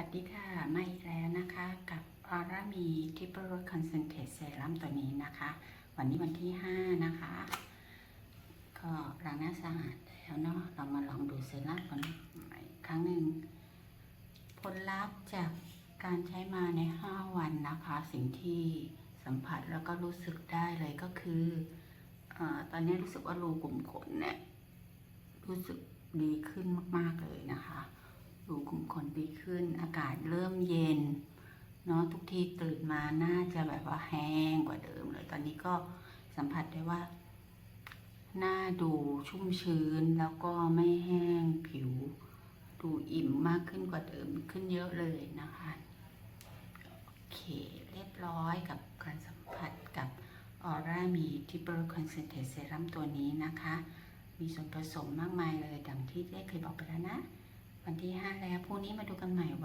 วัสดีค่ะมาอีกแล้วนะคะกับออร่ามีทิปเปอร์คอนเซนเทรตเซรั่มตัวนี้นะคะ วันนี้วันที่ 5 นะคะ ก็ล้างหน้าสะอาดแล้วเนาะเรามาลองดูเซรั่มกันใหม่อีกครั้งหนึ่งผลลัพธ์จากการใช้มาใน 5 วันนะคะ สิ่งที่สัมผัสแล้วก็รู้สึกได้เลยก็คืออตอนนี้รู้สึกว่ารูขุมขนเนี่ยรู้สึกดีขึ้นมาก ๆ เลยนะคะ ขึ้น อากาศเริ่มเย็นเนาะทุกทีตื่นมาน่าจะแบบว่าแห้งกว่าเดิมเลย ตอนนี้ก็สัมผัสได้ว่าหน้าดูชุ่มชื้นแล้วก็ไม่แห้งผิว ดูอิ่มมากขึ้นกว่าเดิมขึ้นเยอะเลยนะคะโอเคเรียบร้อยกับการสัมผัสกับออร่ามีทิปเปอร์คอนเซนเทรตเซรั่มตัวนี้นะคะ มีส่วนผสมมากมายเลยดังที่ได้เคยบอกไปแล้วนะ วันที่ 5 แล้วพรุ่งนี้มาดูกันใหม่ว่า